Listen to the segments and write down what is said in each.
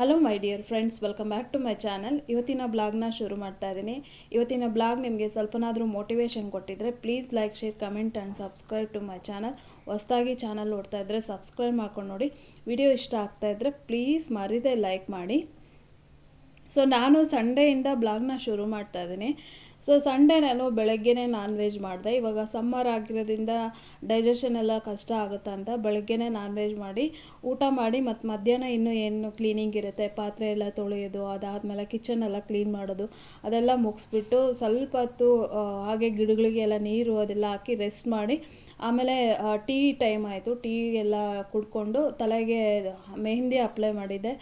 Hello my dear friends welcome back to my channel ಇವತ್ತಿನ ಬ್ಲಾಗ್ನ ಶುರು ಮಾಡ್ತಾ ಇದ್ದೀನಿ ಇವತ್ತಿನ ಬ್ಲಾಗ್ ನಿಮಗೆ ಸ್ವಲ್ಪನಾದರೂ ಮೋಟಿವೇಶನ್ ಕೊಟ್ಟಿದ್ರೆ please like share comment and subscribe to my channel ಹೊಸದಾಗಿ ಚಾನಲ್ ನೋಡ್ತಾ ಇದ್ದರೆ ಸಬ್ಸ್ಕ್ರೈಬ್ ಮಾಡ್ಕೊಂಡು ನೋಡಿ. ವಿಡಿಯೋ ಇಷ್ಟ ಆಗ್ತಾ ಇದ್ದರೆ ಪ್ಲೀಸ್ ಮರಿದೇ ಲೈಕ್ ಮಾಡಿ. ಸೊ ನಾನು ಸಂಡೆಯಿಂದ ಬ್ಲಾಗ್ನ ಶುರು ಮಾಡ್ತಾ ಇದ್ದೀನಿ ಸೊ ಸಂಡೇ ನಾನು ಬೆಳಗ್ಗೆನೇ ನಾನ್ ವೆಜ್ ಮಾಡಿದೆ. ಇವಾಗ ಸಮ್ಮರ್ ಆಗಿರೋದ್ರಿಂದ ಡೈಜೆಷನ್ ಎಲ್ಲ ಕಷ್ಟ ಆಗುತ್ತೆ ಅಂತ ಬೆಳಗ್ಗೆನೇ ನಾನ್ ವೆಜ್ ಮಾಡಿ, ಊಟ ಮಾಡಿ ಮತ್ತು ಮಧ್ಯಾಹ್ನ ಇನ್ನೂ ಏನು ಕ್ಲೀನಿಂಗ್ ಇರುತ್ತೆ, ಪಾತ್ರೆ ಎಲ್ಲ ತೊಳೆಯೋದು, ಅದಾದಮೇಲೆ ಕಿಚನ್ ಎಲ್ಲ ಕ್ಲೀನ್ ಮಾಡೋದು, ಅದೆಲ್ಲ ಮುಗಿಸ್ಬಿಟ್ಟು ಸ್ವಲ್ಪ ಹೊತ್ತು ಹಾಗೆ ಹಾಗೆ ಗಿಡಗಳಿಗೆಲ್ಲ ನೀರು ಅದೆಲ್ಲ ಹಾಕಿ ರೆಸ್ಟ್ ಮಾಡಿ, ಆಮೇಲೆ ಟೀ ಟೈಮ್ ಆಯಿತು. ಟೀ ಎಲ್ಲ ಕುಡ್ಕೊಂಡು ತಲೆಗೆ ಮೆಹಂದಿ ಅಪ್ಲೈ ಮಾಡಿದ್ದೆ.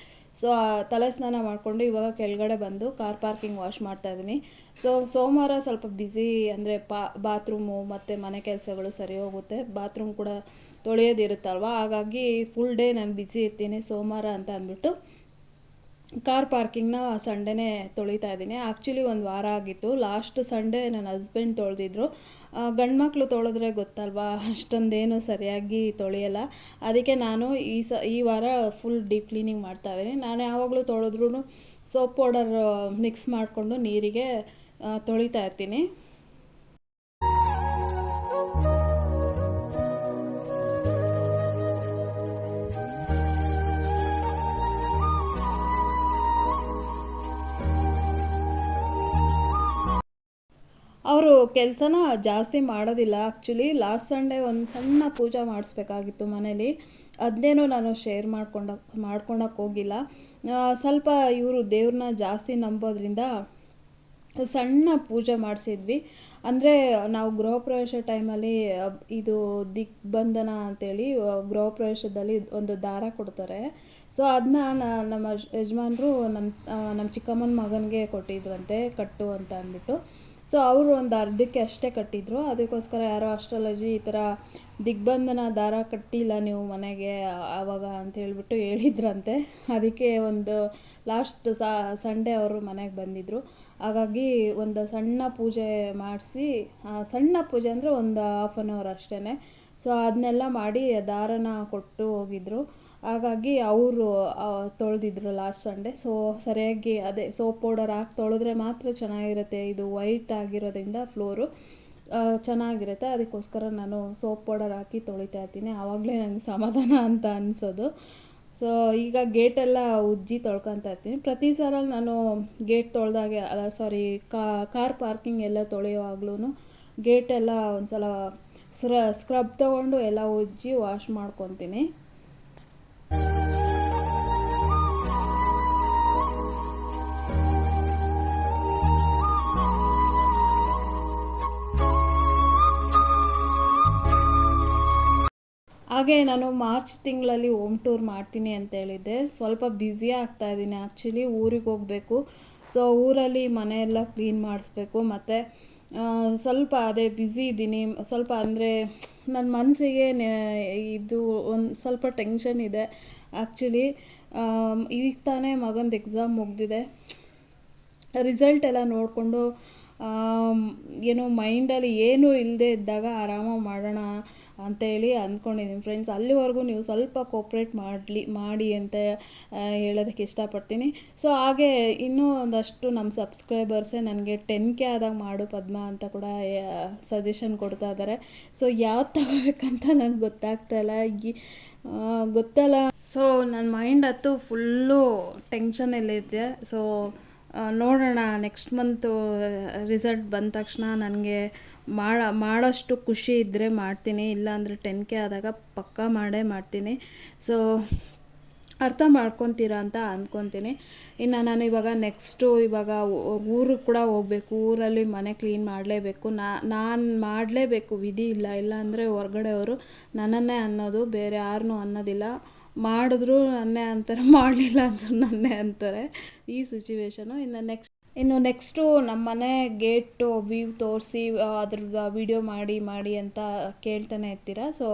ಸೊ ತಲೆ ಸ್ನಾನ ಮಾಡಿಕೊಂಡು ಇವಾಗ ಕೆಳಗಡೆ ಬಂದು ಕಾರ್ ಪಾರ್ಕಿಂಗ್ ವಾಶ್ ಮಾಡ್ತಾ ಇದ್ದೀನಿ. ಸೊ ಸೋಮವಾರ ಸ್ವಲ್ಪ ಬ್ಯುಸಿ ಅಂದರೆ ಪಾ ಬಾತ್ರೂಮು ಮತ್ತು ಮನೆ ಕೆಲಸಗಳು ಸರಿ ಹೋಗುತ್ತೆ. ಬಾತ್ರೂಮ್ ಕೂಡ ತೊಳೆಯೋದಿರುತ್ತಲ್ವ? ಹಾಗಾಗಿ ಫುಲ್ ಡೇ ನಾನು ಬ್ಯುಸಿ ಇರ್ತೀನಿ ಸೋಮವಾರ ಅಂತ ಅಂದ್ಬಿಟ್ಟು. ಕಾರ್ ಪಾರ್ಕಿಂಗ್ನ ಸಂಡೇನೇ ತೊಳಿತಾ ಇದ್ದೀನಿ. ಆ್ಯಕ್ಚುಲಿ ಒಂದು ವಾರ ಆಗಿತ್ತು. ಲಾಸ್ಟ್ ಸಂಡೇ ನನ್ನ ಹಸ್ಬೆಂಡ್ ತೊಳೆದಿದ್ರು. ಗಂಡ್ಮಕ್ಳು ತೊಳೆದ್ರೆ ಗೊತ್ತಲ್ವಾ? ಅಷ್ಟೊಂದೇನು ಸರಿಯಾಗಿ ತೊಳೆಯಲ್ಲ. ಅದಕ್ಕೆ ನಾನು ಈ ಸ, ಈ ವಾರ ಫುಲ್ ಡೀಪ್ ಕ್ಲೀನಿಂಗ್ ಮಾಡ್ತಾ ಇದ್ದೀನಿ. ನಾನು ಯಾವಾಗಲೂ ತೊಳೆದ್ರೂ ಸೋಪ್ ಪೌಡರ್ ಮಿಕ್ಸ್ ಮಾಡಿಕೊಂಡು ನೀರಿಗೆ ತೊಳಿತಾ ಇರ್ತೀನಿ. ಅವರು ಕೆಲಸನ ಜಾಸ್ತಿ ಮಾಡೋದಿಲ್ಲ. ಆ್ಯಕ್ಚುಲಿ ಲಾಸ್ಟ್ ಸಂಡೇ ಒಂದು ಸಣ್ಣ ಪೂಜೆ ಮಾಡಿಸ್ಬೇಕಾಗಿತ್ತು ಮನೇಲಿ. ಅದನ್ನೇನು ನಾನು ಶೇರ್ ಮಾಡ್ಕೊಂಡ ಮಾಡ್ಕೊಳಕ್ಕೆ ಹೋಗಿಲ್ಲ. ಸ್ವಲ್ಪ ಇವರು ದೇವ್ರನ್ನ ಜಾಸ್ತಿ ನಂಬೋದ್ರಿಂದ ಸಣ್ಣ ಪೂಜೆ ಮಾಡಿಸಿದ್ವಿ. ಅಂದರೆ ನಾವು ಗೃಹ ಪ್ರವೇಶ ಟೈಮಲ್ಲಿ, ಇದು ದಿಗ್ಬಂಧನ ಅಂತೇಳಿ ಗೃಹ ಪ್ರವೇಶದಲ್ಲಿ ಒಂದು ದಾರ ಕೊಡ್ತಾರೆ. ಸೊ ಅದನ್ನ ನಮ್ಮ ಯಜಮಾನರು ನಮ್ಮ ನಮ್ಮ ಚಿಕ್ಕಮ್ಮನ ಮಗನಿಗೆ ಕೊಟ್ಟಿದ್ರಂತೆ ಕಟ್ಟು ಅಂತ ಅಂದ್ಬಿಟ್ಟು. ಸೊ ಅವರು ಒಂದು ಅರ್ಧಕ್ಕೆ ಅಷ್ಟೇ ಕಟ್ಟಿದ್ರು. ಅದಕ್ಕೋಸ್ಕರ ಯಾರೋ ಅಸ್ಟ್ರಾಲಜಿ ಈ ಥರ ದಿಗ್ಬಂಧನ ದಾರ ಕಟ್ಟಿಲ್ಲ ನೀವು ಮನೆಗೆ ಆವಾಗ ಅಂತ ಹೇಳಿಬಿಟ್ಟು ಹೇಳಿದ್ರಂತೆ. ಅದಕ್ಕೆ ಒಂದು ಲಾಸ್ಟ್ ಸಂಡೇ ಅವರು ಮನೆಗೆ ಬಂದಿದ್ದರು ಹಾಗಾಗಿ ಒಂದು ಸಣ್ಣ ಪೂಜೆ ಮಾಡಿಸಿ ಸಣ್ಣ ಪೂಜೆ ಅಂದರೆ ಒಂದು ಹಾಫ್ ಆನ್ ಅವರ್ ಅಷ್ಟೇ ಸೊ ಅದನ್ನೆಲ್ಲ ಮಾಡಿ ದಾರನ ಕೊಟ್ಟು ಹೋಗಿದ್ರು. ಹಾಗಾಗಿ ಅವರು ತೊಳೆದಿದ್ರು ಲಾಸ್ಟ್ ಸಂಡೇ ಸೊ ಸರಿಯಾಗಿ ಅದೇ ಸೋಪ್ ಪೌಡರ್ ಹಾಕಿ ತೊಳೆದ್ರೆ ಮಾತ್ರ ಚೆನ್ನಾಗಿರುತ್ತೆ. ಇದು ವೈಟ್ ಆಗಿರೋದ್ರಿಂದ ಫ್ಲೋರು ಚೆನ್ನಾಗಿರುತ್ತೆ. ಅದಕ್ಕೋಸ್ಕರ ನಾನು ಸೋಪ್ ಪೌಡರ್ ಹಾಕಿ ತೊಳಿತಾ ಇರ್ತೀನಿ. ಆವಾಗಲೇ ನನಗೆ ಸಮಾಧಾನ ಅಂತ ಅನಿಸೋದು. ಸೊ ಈಗ ಗೇಟೆಲ್ಲ ಉಜ್ಜಿ ತೊಳ್ಕೊತಾ ಇರ್ತೀನಿ. ಪ್ರತಿ ಸಲ ನಾನು ಗೇಟ್ ತೊಳೆದಾಗೆ, ಅಲ್ಲ ಸಾರಿ ಕಾರ್ ಪಾರ್ಕಿಂಗ್ ಎಲ್ಲ ತೊಳೆಯುವಾಗ್ಲೂ ಗೇಟೆಲ್ಲ ಒಂದು ಸಲ ಸ್ಕ್ರಬ್ ತೊಗೊಂಡು ಎಲ್ಲ ಉಜ್ಜಿ ವಾಶ್ ಮಾಡ್ಕೊತೀನಿ. ಹಾಗೆ ನಾನು ಮಾರ್ಚ್ ತಿಂಗಳಲ್ಲಿ ಹೋಮ್ ಟೂರ್ ಮಾಡ್ತೀನಿ ಅಂತ ಹೇಳಿದ್ದೆ. ಸ್ವಲ್ಪ ಬ್ಯುಸಿ ಆಗ್ತಾ ಇದ್ದೀನಿ. ಆ್ಯಕ್ಚುಲಿ ಊರಿಗೆ ಹೋಗಬೇಕು. ಸೊ ಊರಲ್ಲಿ ಮನೆಯೆಲ್ಲ ಕ್ಲೀನ್ ಮಾಡಿಸ್ಬೇಕು. ಮತ್ತು ಸ್ವಲ್ಪ ಅದೇ ಬ್ಯುಸಿ ಇದ್ದೀನಿ. ಸ್ವಲ್ಪ ಅಂದರೆ ನನ್ನ ಮನಸ್ಸಿಗೆ ಇದು ಒಂದು ಸ್ವಲ್ಪ ಟೆನ್ಷನ್ ಇದೆ. ಆ್ಯಕ್ಚುಲಿ ಈಗ ತಾನೇ ಮಗಂದು ಎಕ್ಸಾಮ್ ಮುಗ್ದಿದೆ. ರಿಸಲ್ಟ್ ಎಲ್ಲ ನೋಡಿಕೊಂಡು ಏನೋ ಮೈಂಡಲ್ಲಿ ಏನೂ ಇಲ್ಲದೆ ಇದ್ದಾಗ ಆರಾಮಾಗಿ ಮಾಡೋಣ. ಅಂತೇಳಿ ಅಂದ್ಕೊಂಡಿದ್ದೀನಿ ಫ್ರೆಂಡ್ಸ್ ಅಲ್ಲಿವರೆಗೂ ನೀವು ಸ್ವಲ್ಪ ಕೋಪ್ರೇಟ್ ಮಾಡಲಿ, ಮಾಡಿ ಅಂತ ಹೇಳೋದಕ್ಕೆ ಇಷ್ಟಪಡ್ತೀನಿ. ಸೊ ಹಾಗೆ ಇನ್ನೂ ಒಂದಷ್ಟು ನಮ್ಮ ಸಬ್ಸ್ಕ್ರೈಬರ್ಸೇ ನನಗೆ ಟೆನ್ ಕೆ ಆದಾಗ ಮಾಡು ಪದ್ಮ ಅಂತ ಕೂಡ ಸಜೆಷನ್ ಕೊಡ್ತಾ ಇದ್ದಾರೆ ಸೊ ಯಾವ್ದು ತಗೋಬೇಕಂತ ನನಗೆ ಗೊತ್ತಾಗ್ತಾ ಇಲ್ಲ. ಈ ಗೊತ್ತಲ್ಲ. ಸೊ ನನ್ನ ಮೈಂಡ್ ಅತ್ತು ಫುಲ್ಲು ಟೆನ್ಷನಲ್ಲಿದೆ ಸೊ ನೋಡೋಣ ನೆಕ್ಸ್ಟ್ ಮಂತು ರಿಸಲ್ಟ್ ಬಂದ ತಕ್ಷಣ ನನಗೆ ಮಾಡ, ಮಾಡೋಷ್ಟು ಖುಷಿ ಇದ್ದರೆ ಮಾಡ್ತೀನಿ. ಇಲ್ಲಾಂದರೆ ಟೆನ್ ಕೆ ಆದಾಗ ಪಕ್ಕಾ ಮಾಡೇ ಮಾಡ್ತೀನಿ. ಸೊ ಅರ್ಥ ಮಾಡ್ಕೊತೀರಾ ಅಂತ ಅಂದ್ಕೊತೀನಿ ಇನ್ನು ನಾನು ಇವಾಗ ನೆಕ್ಸ್ಟು ಇವಾಗ ಊರು ಕೂಡ ಹೋಗಬೇಕು. ಊರಲ್ಲಿ ಮನೆ ಕ್ಲೀನ್ ಮಾಡಲೇಬೇಕು. ನಾನು ಮಾಡಲೇಬೇಕು. ವಿಧಿ ಇಲ್ಲ. ಇಲ್ಲ ಅಂದರೆ ಹೊರ್ಗಡೆಯವರು ನನ್ನನ್ನೇ ಅನ್ನೋದು, ಬೇರೆ ಯಾರನ್ನೂ ಅನ್ನೋದಿಲ್ಲ. ಮಾಡಿದ್ರು ನನ್ನೇ ಅಂತಾರೆ, ಮಾಡಲಿಲ್ಲ ಅಂದರೂ ನನ್ನೇ ಅಂತಾರೆ ಈ ಸಿಚುವೇಶನು ಇನ್ನು ನೆಕ್ಸ್ಟ್ ಇನ್ನು ನೆಕ್ಸ್ಟು ನಮ್ಮ ಮನೆ ಗೇಟು ವ್ಯೂ ತೋರಿಸಿ ಅದ್ರ ವಿಡಿಯೋ ಮಾಡಿ ಮಾಡಿ ಅಂತ ಕೇಳ್ತಾನೆ ಇರ್ತೀರ? ಸೊ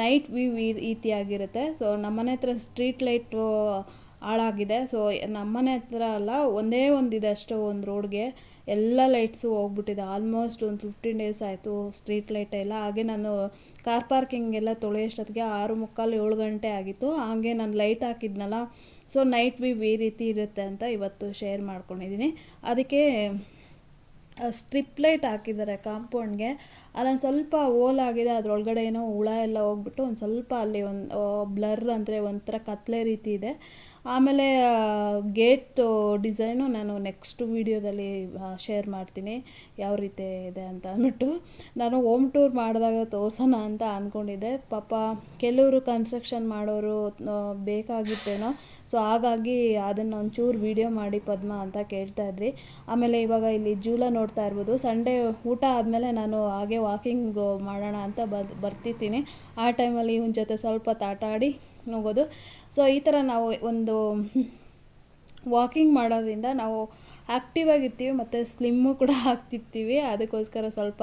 ನೈಟ್ ವ್ಯೂ ಈ ರೀತಿಯಾಗಿರುತ್ತೆ. ಸೊ ನಮ್ಮನೆ ಹತ್ರ ಸ್ಟ್ರೀಟ್ ಲೈಟು ಹಾಳಾಗಿದೆ. ಸೊ ನಮ್ಮನೆ ಹತ್ರ ಅಲ್ಲ, ಒಂದೇ ಒಂದಿದೆ ಅಷ್ಟೇ ಒಂದು ರೋಡ್ಗೆ ಎಲ್ಲ ಲೈಟ್ಸು ಹೋಗ್ಬಿಟ್ಟಿದೆ. ಆಲ್ಮೋಸ್ಟ್ ಒಂದು ಫಿಫ್ಟೀನ್ ಡೇಸ್ ಆಯಿತು ಸ್ಟ್ರೀಟ್ ಲೈಟ್ ಎಲ್ಲ. ಹಾಗೆ ನಾನು ಕಾರ್ ಪಾರ್ಕಿಂಗ್ ಎಲ್ಲ ತೊಳೆಯೋಷ್ಟೊತ್ತಿಗೆ ಆರು ಮುಕ್ಕಾಲು ಏಳು ಗಂಟೆ ಆಗಿತ್ತು. ಹಾಗೆ ನಾನು ಲೈಟ್ ಹಾಕಿದ್ನಲ್ಲ. ಸೊ ನೈಟ್ ವ್ಯೂ ಈ ರೀತಿ ಇರುತ್ತೆ ಅಂತ ಇವತ್ತು ಶೇರ್ ಮಾಡ್ಕೊಂಡಿದ್ದೀನಿ ಅದಕ್ಕೆ ಸ್ಟ್ರಿಪ್ ಲೈಟ್ ಹಾಕಿದ್ದಾರೆ ಕಾಂಪೌಂಡ್ಗೆ ಅಲ್ಲೊಂದು ಸ್ವಲ್ಪ ಓಲ್ ಆಗಿದೆ. ಅದರೊಳಗಡೆ ಏನೋ ಹುಳ ಎಲ್ಲ ಹೋಗ್ಬಿಟ್ಟು ಒಂದು ಸ್ವಲ್ಪ ಅಲ್ಲಿ ಒಂದು ಬ್ಲರ್ ಅಂದರೆ ಒಂಥರ ಕತ್ಲೆ ರೀತಿ ಇದೆ. ಆಮೇಲೆ ಗೇಟ್ ಡಿಸೈನು ನಾನು ನೆಕ್ಸ್ಟ್ ವೀಡಿಯೋದಲ್ಲಿ ಶೇರ್ ಮಾಡ್ತೀನಿ. ಯಾವ ರೀತಿ ಇದೆ ಅಂತ ಅಂದ್ಬಿಟ್ಟು. ನಾನು ಹೋಮ್ ಟೂರ್ ಮಾಡಿದಾಗ ತೋರ್ಸೋಣ ಅಂತ ಅಂದ್ಕೊಂಡಿದ್ದೆ ಪಾಪ ಕೆಲವರು ಕನ್ಸ್ಟ್ರಕ್ಷನ್ ಮಾಡೋರು ಬೇಕಾಗಿತ್ತೇನೋ. ಸೊ, ಹಾಗಾಗಿ ಅದನ್ನು ಒಂಚೂರು ವೀಡಿಯೋ ಮಾಡಿ ಪದ್ಮ ಅಂತ ಕೇಳ್ತಾ ಇದ್ರಿ. ಆಮೇಲೆ ಇವಾಗ ಇಲ್ಲಿ ಜೂಲ ನೋಡ್ತಾ ಇರ್ಬೋದು. ಸಂಡೇ ಊಟ ಆದಮೇಲೆ ನಾನು ಹಾಗೆ ವಾಕಿಂಗ್ ಮಾಡೋಣ ಅಂತ ಬರ್ತಿರ್ತೀನಿ. ಆ ಟೈಮಲ್ಲಿ ಇವನ ಜೊತೆ ಸ್ವಲ್ಪ ತಾಟಾಡಿ ಹೋಗೋದು. ಸೊ ಈ ಥರ ನಾವು ಒಂದು ವಾಕಿಂಗ್ ಮಾಡೋದ್ರಿಂದ ನಾವು ಆ್ಯಕ್ಟಿವ್ ಆಗಿರ್ತೀವಿ ಮತ್ತು ಸ್ಲಿಮ್ಮು ಕೂಡ ಆಗ್ತಿರ್ತೀವಿ. ಅದಕ್ಕೋಸ್ಕರ ಸ್ವಲ್ಪ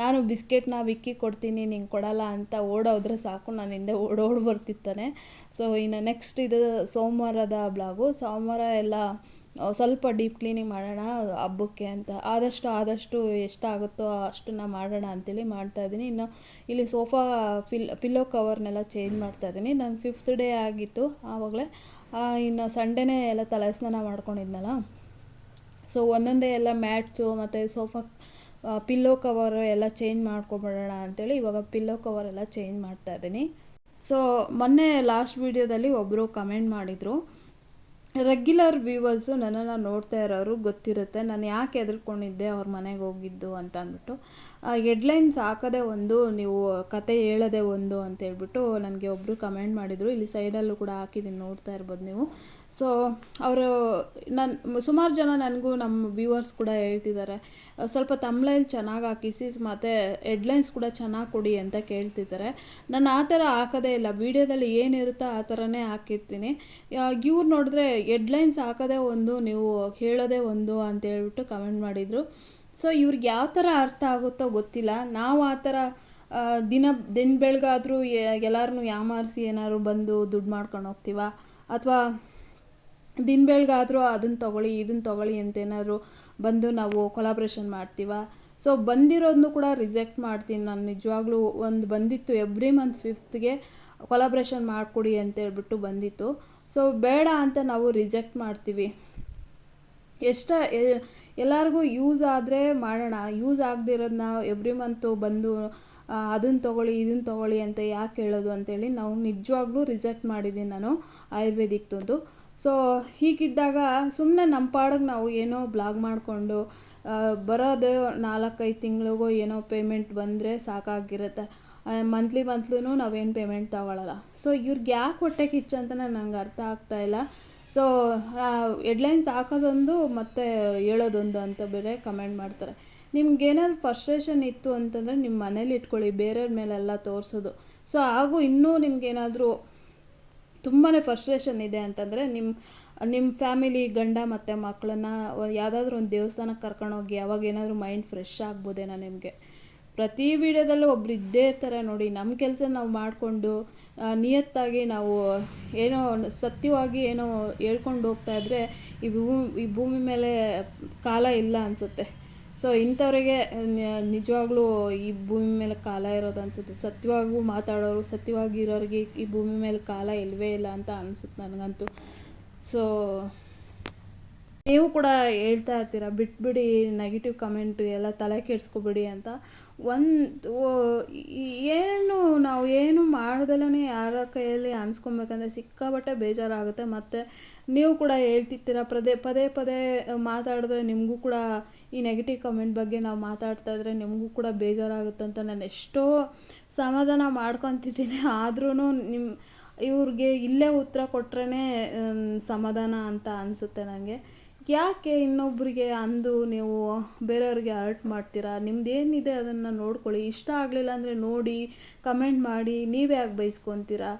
ನಾನು ಬಿಸ್ಕೆಟ್ನ ವಿಕ್ಕಿ ಕೊಡ್ತೀನಿ ನಿಂಗೆ ಕೊಡಲ್ಲ ಅಂತ ಓಡೋದ್ರೆ ಸಾಕು. ನಾನು ಹಿಂದೆ ಓಡೋಡಿ ಬರ್ತಿರ್ತಾನೆ. ಸೊ ಇನ್ನು ನೆಕ್ಸ್ಟ್ ಇದು ಸೋಮವಾರದ ಬ್ಲಾಗು ಸೋಮವಾರ ಎಲ್ಲ ಸ್ವಲ್ಪ ಡೀಪ್ ಕ್ಲೀನಿಂಗ್ ಮಾಡೋಣ, ಹಬ್ಬಕ್ಕೆ ಅಂತ. ಆದಷ್ಟು ಆದಷ್ಟು ಎಷ್ಟಾಗುತ್ತೋ ಅಷ್ಟನ್ನ ಮಾಡೋಣ ಅಂತೇಳಿ ಮಾಡ್ತಾ ಇದ್ದೀನಿ. ಇನ್ನು ಇಲ್ಲಿ ಸೋಫಾ ಫಿಲ್, ಪಿಲ್ಲೋ ಕವರ್ನೆಲ್ಲ ಚೇಂಜ್ ಮಾಡ್ತಾ ಇದ್ದೀನಿ. ನಾನು ಫಿಫ್ತ್ ಡೇ ಆಗಿತ್ತು ಆವಾಗಲೇ. ಇನ್ನು ಸಂಡೇನೇ ಎಲ್ಲ ತಲೆ ಸ್ನಾನ ಮಾಡ್ಕೊಂಡಿದ್ನಲ್ಲ. ಸೊ ಒಂದೊಂದೇ ಎಲ್ಲ ಮ್ಯಾಟ್ಸು ಮತ್ತು ಸೋಫಾ ಪಿಲ್ಲೋ ಕವರ್ ಎಲ್ಲ ಚೇಂಜ್ ಮಾಡ್ಕೊಬಿಡೋಣ ಅಂತೇಳಿ ಇವಾಗ ಪಿಲ್ಲೋ ಕವರ್ ಎಲ್ಲ ಚೇಂಜ್ ಮಾಡ್ತಾ ಇದ್ದೀನಿ. ಸೊ ಮೊನ್ನೆ ಲಾಸ್ಟ್ ವೀಡಿಯೋದಲ್ಲಿ ಒಬ್ಬರು ಕಮೆಂಟ್ ಮಾಡಿದರು. ರೆಗ್ಯುಲರ್ ವ್ಯೂವರ್ಸು ನನ್ನನ್ನು ನೋಡ್ತಾ ಇರೋರು ಗೊತ್ತಿರುತ್ತೆ. ನಾನು ಯಾಕೆ ಹೆದರ್ಕೊಂಡಿದ್ದೆ ಅವ್ರ ಮನೆಗೆ ಹೋಗಿದ್ದು ಅಂತ ಅಂದ್ಬಿಟ್ಟು ಹೆಡ್ಲೈನ್ಸ್ ಹಾಕೋದೇ ಒಂದು, ನೀವು ಕತೆ ಹೇಳೋದೇ ಒಂದು ಅಂತ ಹೇಳ್ಬಿಟ್ಟು ನನಗೆ ಒಬ್ಬರು ಕಮೆಂಟ್ ಮಾಡಿದರು. ಇಲ್ಲಿ ಸೈಡಲ್ಲೂ ಕೂಡ ಹಾಕಿದ್ದೀನಿ ನೋಡ್ತಾ ಇರ್ಬೋದು ನೀವು. ಸೊ ಅವರು ನನ್ನ ಸುಮಾರು ಜನ ನನಗೂ ನಮ್ಮ ವ್ಯೂವರ್ಸ್ ಕೂಡ ಹೇಳ್ತಿದ್ದಾರೆ ಸ್ವಲ್ಪ ತಮ್ಲೈಲ್ ಚೆನ್ನಾಗಿ ಹಾಕಿಸಿ, ಮತ್ತು ಹೆಡ್ಲೈನ್ಸ್ ಕೂಡ ಚೆನ್ನಾಗಿ ಕೊಡಿ ಅಂತ ಕೇಳ್ತಿದ್ದಾರೆ ನಾನು ಆ ಥರ ಹಾಕೋದೇ ಇಲ್ಲ. ವೀಡಿಯೋದಲ್ಲಿ ಏನಿರುತ್ತೋ ಆ ಥರನೇ ಹಾಕಿರ್ತೀನಿ. ಇವ್ರು ನೋಡಿದ್ರೆ ಹೆಡ್ಲೈನ್ಸ್ ಹಾಕೋದೇ ಒಂದು, ನೀವು ಹೇಳೋದೇ ಒಂದು ಅಂತ ಹೇಳ್ಬಿಟ್ಟು ಕಮೆಂಟ್ ಮಾಡಿದರು. ಸೊ ಇವ್ರಿಗೆ ಯಾವ ಥರ ಅರ್ಥ ಆಗುತ್ತೋ ಗೊತ್ತಿಲ್ಲ. ನಾವು ಆ ಥರ ದಿನ ದಿನ ಬೆಳಗಾದರೂ ಎಲ್ಲರನ್ನೂ ಯಾಮಾರಿಸಿ ಏನಾದ್ರು ಬಂದು ದುಡ್ಡು ಮಾಡ್ಕೊಂಡು ಹೋಗ್ತೀವ? ಅಥವಾ ದಿನ ಬೆಳಗಾದರೂ ಅದನ್ನು ತೊಗೊಳ್ಳಿ ಇದನ್ನು ತೊಗೊಳ್ಳಿ ಅಂತ ಏನಾದ್ರು ಬಂದು ನಾವು ಕೊಲಾಬ್ರೇಷನ್ ಮಾಡ್ತೀವ. ಸೊ ಬಂದಿರೋದನ್ನು ಕೂಡ ರಿಜೆಕ್ಟ್ ಮಾಡ್ತೀನಿ ನಾನು. ನಿಜವಾಗ್ಲೂ ಒಂದು ಬಂದಿತ್ತು ಎವ್ರಿ ಮಂತ್ ಫಿಫ್ತ್ಗೆ ಕೊಲಾಬ್ರೇಷನ್ ಮಾಡಿಕೊಡಿ ಅಂತ ಹೇಳ್ಬಿಟ್ಟು ಬಂದಿತ್ತು. ಸೊ ಬೇಡ ಅಂತ ನಾವು ರಿಜೆಕ್ಟ್ ಮಾಡ್ತೀವಿ. ಎಷ್ಟ ಎಲ್ಲರಿಗೂ ಯೂಸ್ ಆದರೆ ಮಾಡೋಣ. ಯೂಸ್ ಆಗದಿರೋದನ್ನ ಎವ್ರಿ ಮಂತು ಬಂದು ಅದನ್ನು ತೊಗೊಳ್ಳಿ ಇದನ್ನು ತೊಗೊಳ್ಳಿ ಅಂತ ಯಾಕೆ ಹೇಳೋದು ಅಂತೇಳಿ ನಾವು ನಿಜವಾಗ್ಲೂ ರಿಜೆಕ್ಟ್ ಮಾಡಿದ್ದೀನಿ ನಾನು ಆಯುರ್ವೇದಿಕ್ದು ಸೊ ಹೀಗಿದ್ದಾಗ ಸುಮ್ಮನೆ ನಮ್ಮ ಪಾಡಿಗೆ ನಾವು ಏನೋ ಬ್ಲಾಗ್ ಮಾಡಿಕೊಂಡು ಬರೋದು ನಾಲ್ಕೈದು ತಿಂಗಳಿಗೋ ಏನೋ ಪೇಮೆಂಟ್ ಬಂದರೆ ಸಾಕಾಗಿರುತ್ತೆ. ಮಂತ್ಲಿ ಮಂತ್ಲೂ ನಾವೇನು ಪೇಮೆಂಟ್ ತಗೊಳ್ಳಲ್ಲ ಸೊ ಇವ್ರಿಗೆ ಯಾಕೆ ಹೊಟ್ಟೆ ಕಿಚ್ಚು ಅಂತ ನನಗೆ ಅರ್ಥ ಆಗ್ತಾ ಇಲ್ಲ. ಸೊ ಎಡ್ಲೈನ್ಸ್ ಹಾಕೋದೊಂದು ಮತ್ತು ಹೇಳೋದೊಂದು ಅಂತ ಬೇರೆ ಕಮೆಂಟ್ ಮಾಡ್ತಾರೆ. ನಿಮ್ಗೇನಾದ್ರು ಫ್ರಸ್ಟ್ರೇಷನ್ ಇತ್ತು ಅಂತಂದರೆ ನಿಮ್ಮ ಮನೇಲಿ ಇಟ್ಕೊಳ್ಳಿ, ಬೇರೆಯವ್ರ ಮೇಲೆಲ್ಲ ತೋರಿಸೋದು. ಸೊ ಹಾಗೂ ಇನ್ನೂ ನಿಮ್ಗೇನಾದರೂ ತುಂಬಾ ಫ್ರಸ್ಟ್ರೇಷನ್ ಇದೆ ಅಂತಂದರೆ ನಿಮ್ಮ ನಿಮ್ಮ ಫ್ಯಾಮಿಲಿ ಗಂಡ ಮತ್ತು ಮಕ್ಕಳನ್ನ ಯಾವುದಾದ್ರೂ ಒಂದು ದೇವಸ್ಥಾನಕ್ಕೆ ಕರ್ಕೊಂಡೋಗಿ ಅವಾಗ ಏನಾದರೂ ಮೈಂಡ್ ಫ್ರೆಶ್ ಆಗ್ಬೋದೇನೋ ನಿಮಗೆ. ಪ್ರತಿ ವಿಡಿಯೋದಲ್ಲೂ ಒಬ್ರು ಇದ್ದೇ ಇರ್ತಾರೆ ನೋಡಿ ನಮ್ಮ ಕೆಲಸ ನಾವು ಮಾಡಿಕೊಂಡು ನಿಯತ್ತಾಗಿ ನಾವು ಏನೋ ಸತ್ಯವಾಗಿ ಏನೋ ಹೇಳ್ಕೊಂಡು ಹೋಗ್ತಾ ಇದ್ದರೆ ಈ ಭೂಮಿ ಈ ಭೂಮಿ ಮೇಲೆ ಕಾಲ ಇಲ್ಲ ಅನಿಸುತ್ತೆ. ಸೊ ಇಂಥವರಿಗೆ ನಿಜವಾಗ್ಲೂ ಈ ಭೂಮಿ ಮೇಲೆ ಕಾಲ ಇರೋದು ಅನ್ಸುತ್ತೆ. ಸತ್ಯವಾಗೂ ಮಾತಾಡೋರು, ಸತ್ಯವಾಗಿ ಇರೋರಿಗೆ ಈ ಭೂಮಿ ಮೇಲೆ ಕಾಲ ಇಲ್ಲವೇ ಇಲ್ಲ ಅಂತ ಅನ್ಸುತ್ತೆ ನನಗಂತೂ. ಸೊ ನೀವು ಕೂಡ ಹೇಳ್ತಾ ಇರ್ತೀರ, ಬಿಟ್ಬಿಡಿ ನೆಗೆಟಿವ್ ಕಮೆಂಟ್ ಎಲ್ಲ ತಲೆ ಕೆಡ್ಸ್ಕೊಬಿಡಿ ಅಂತ. ಒಂದು ಏನು ನಾವು ಏನು ಮಾಡ್ದಲೇ ಯಾರ ಕೈಯಲ್ಲಿ ಅನ್ಸ್ಕೊಬೇಕಂದ್ರೆ ಸಿಕ್ಕಾಬಟ್ಟೆ ಬೇಜಾರಾಗುತ್ತೆ. ಮತ್ತು ನೀವು ಕೂಡ ಹೇಳ್ತಿರ್ತೀರ, ಪದೇ ಪದೇ ಪದೇ ಮಾತಾಡಿದ್ರೆ ನಿಮಗೂ ಕೂಡ ಈ ನೆಗೆಟಿವ್ ಕಮೆಂಟ್ ಬಗ್ಗೆ ನಾವು ಮಾತಾಡ್ತಾ ಇದ್ರೆ ನಿಮಗೂ ಕೂಡ ಬೇಜಾರಾಗುತ್ತಂತ ನಾನು ಎಷ್ಟೋ ಸಮಾಧಾನ ಮಾಡ್ಕೊತಿದ್ದೀನಿ. ಆದ್ರೂ ನಿಮ್ಮ ಇವ್ರಿಗೆ ಇಲ್ಲೇ ಉತ್ತರ ಕೊಟ್ರೇ ಸಮಾಧಾನ ಅಂತ ಅನಿಸುತ್ತೆ ನನಗೆ ಯಾಕೆ ಇನ್ನೊಬ್ಬರಿಗೆ ಅಂದು ನೀವು ಬೇರೆಯವ್ರಿಗೆ ಹರ್ಟ್ ಮಾಡ್ತೀರಾ? ನಿಮ್ದು ಏನಿದೆ ಅದನ್ನು ನೋಡ್ಕೊಳ್ಳಿ. ಇಷ್ಟ ಆಗಲಿಲ್ಲ ಅಂದರೆ ನೋಡಿ ಕಮೆಂಟ್ ಮಾಡಿ, ನೀವೇ ಯಾಕೆ ಬೈಸ್ಕೊತೀರಾ?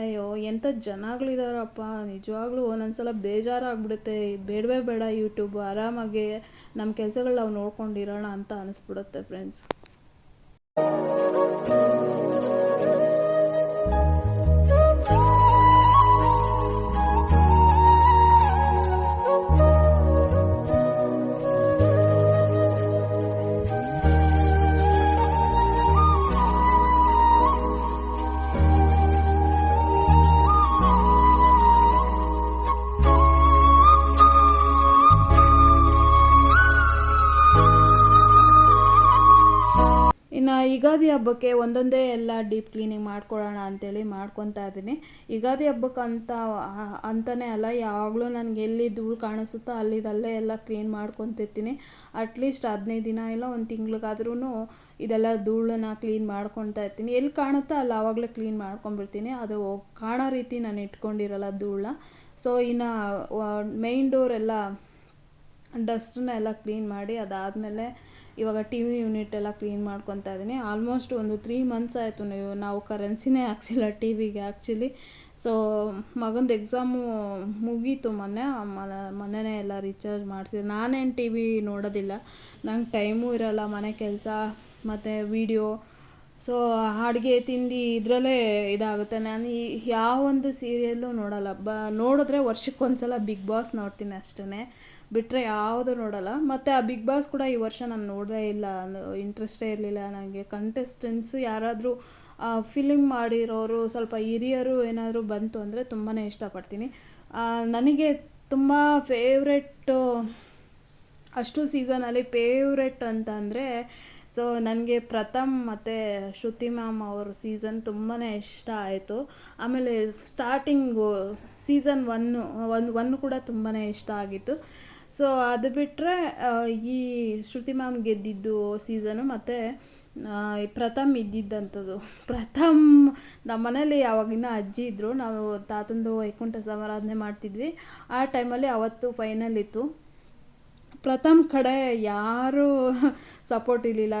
ಅಯ್ಯೋ ಎಂಥ ಜನಗಳಿದಾರಪ್ಪ. ನಿಜವಾಗ್ಲೂ ಒಂದೊಂದ್ಸಲ ಬೇಜಾರಾಗ್ಬಿಡುತ್ತೆ. ಬೇಡವೇ ಬೇಡ ಯೂಟ್ಯೂಬ್ ಆರಾಮಾಗಿ ನಮ್ಮ ಕೆಲಸಗಳು ನಾವು ನೋಡ್ಕೊಂಡಿರೋಣ ಅಂತ ಅನಿಸ್ಬಿಡುತ್ತೆ ಫ್ರೆಂಡ್ಸ್ ಯುಗಾದಿ ಹಬ್ಬಕ್ಕೆ ಒಂದೊಂದೇ ಎಲ್ಲ ಡೀಪ್ ಕ್ಲೀನಿಂಗ್ ಮಾಡ್ಕೊಳ್ಳೋಣ ಅಂತೇಳಿ ಮಾಡ್ಕೊತಾ ಇದ್ದೀನಿ. ಯುಗಾದಿ ಹಬ್ಬಕ್ಕೆ ಅಂತ ಅಂತಲೇ ಅಲ್ಲ, ಯಾವಾಗಲೂ ನನಗೆ ಎಲ್ಲಿ ಧೂಳು ಕಾಣಿಸುತ್ತೋ ಅಲ್ಲಿದಲ್ಲೇ ಎಲ್ಲ ಕ್ಲೀನ್ ಮಾಡ್ಕೊತಿರ್ತೀನಿ. ಅಟ್ಲೀಸ್ಟ್ ಹದಿನೈದು ದಿನ ಇಲ್ಲ, ಒಂದು ತಿಂಗ್ಳಿಗಾದ್ರೂ ಇದೆಲ್ಲ ಧೂಳನ್ನ ಕ್ಲೀನ್ ಮಾಡ್ಕೊತಾ ಇರ್ತೀನಿ. ಎಲ್ಲಿ ಕಾಣುತ್ತೋ ಅಲ್ಲಿ ಆವಾಗಲೇ ಕ್ಲೀನ್ ಮಾಡ್ಕೊಂಬಿಡ್ತೀನಿ ಅದು ಕಾಣೋ ರೀತಿ ನಾನು ಇಟ್ಕೊಂಡಿರಲ್ಲ ಧೂಳನ್ನ. ಸೊ ಇನ್ನು ಮೈನ್ ಡೋರ್ ಎಲ್ಲ ಡಸ್ಟನ್ನ ಎಲ್ಲ ಕ್ಲೀನ್ ಮಾಡಿ ಅದಾದಮೇಲೆ ಇವಾಗ ಟಿ ವಿ ಯೂನಿಟ್ ಎಲ್ಲ ಕ್ಲೀನ್ ಮಾಡ್ಕೊತಾ ಇದ್ದೀನಿ ಆಲ್ಮೋಸ್ಟ್ ಒಂದು ತ್ರೀ ಮಂತ್ಸ್ ಆಯಿತು ನೀವು, ನಾವು ಕರೆನ್ಸಿನೇ ಹಾಕ್ಸಿಲ್ಲ ಟಿ ವಿಗೆ ಆ್ಯಕ್ಚುಲಿ ಸೊ ಮಗಂದು ಎಕ್ಸಾಮು ಮುಗೀತು ಮೊನ್ನೆ ಮೊನ್ನೆನೇ ಎಲ್ಲ ರೀಚಾರ್ಜ್ ಮಾಡಿಸಿದೆ ನಾನೇನು ಟಿ ವಿ ನೋಡೋದಿಲ್ಲ. ನಂಗೆ ಟೈಮೂ ಇರೋಲ್ಲ, ಮನೆ ಕೆಲಸ, ಮತ್ತು ವೀಡಿಯೋ ಸೊ ಅಡುಗೆ, ತಿಂಡಿ ಇದರಲ್ಲೇ ಇದಾಗುತ್ತೆ. ನಾನು ಈ ಯಾವೊಂದು ಸೀರಿಯಲ್ಲು ನೋಡಲ್ಲ. ಬ, ನೋಡಿದ್ರೆ ವರ್ಷಕ್ಕೊಂದ್ಸಲ ಬಿಗ್ ಬಾಸ್ ನೋಡ್ತೀನಿ ಅಷ್ಟೇ ಬಿಟ್ಟರೆ ಯಾವುದು ನೋಡಲ್ಲ. ಮತ್ತು ಆ ಬಿಗ್ ಬಾಸ್ ಕೂಡ ಈ ವರ್ಷ ನಾನು ನೋಡದೇ ಇಲ್ಲ. ಇಂಟ್ರೆಸ್ಟೇ ಇರಲಿಲ್ಲ ನನಗೆ ಕಂಟೆಸ್ಟೆಂಟ್ಸು ಯಾರಾದರೂ ಫಿಲಿಮ್ ಮಾಡಿರೋರು, ಸ್ವಲ್ಪ ಹಿರಿಯರು ಏನಾದರೂ ಬಂತು ಅಂದರೆ ತುಂಬಾ ಇಷ್ಟಪಡ್ತೀನಿ. ನನಗೆ ತುಂಬ ಫೇವ್ರೆಟ್ಟು ಅಷ್ಟು ಸೀಸನಲ್ಲಿ ಫೇವ್ರೆಟ್ ಅಂತ ಅಂದರೆ ಸೊ ನನಗೆ ಪ್ರಥಮ್ ಮತ್ತು ಶ್ರುತಿ ಮ್ಯಾಮ್ ಅವ್ರ ಸೀಸನ್ ತುಂಬಾ ಇಷ್ಟ ಆಯಿತು. ಆಮೇಲೆ ಸ್ಟಾರ್ಟಿಂಗು ಸೀಸನ್ ಒನ್ನು ಒಂದು ಒನ್ ಕೂಡ ತುಂಬಾ ಇಷ್ಟ ಆಗಿತ್ತು. ಸೊ ಅದು ಬಿಟ್ಟರೆ ಈ ಶ್ರುತಿ ಮ್ಯಾಮ್ ಗೆದ್ದಿದ್ದು ಸೀಸನು ಮತ್ತು ಪ್ರಥಮ್ ಇದ್ದಿದ್ದಂಥದ್ದು. ಪ್ರಥಮ್ ನಮ್ಮ ಮನೇಲಿ ಯಾವಾಗಿನ ಅಜ್ಜಿ ಇದ್ದರು ನಾವು ತಾತಂದು ವೈಕುಂಠ ಸಮಾರಾಧನೆ ಮಾಡ್ತಿದ್ವಿ. ಆ ಟೈಮಲ್ಲಿ ಅವತ್ತು ಫೈನಲ್ ಇತ್ತು. ಪ್ರಥಮ್ ಕಡೆ ಯಾರೂ ಸಪೋರ್ಟ್ ಇರಲಿಲ್ಲ.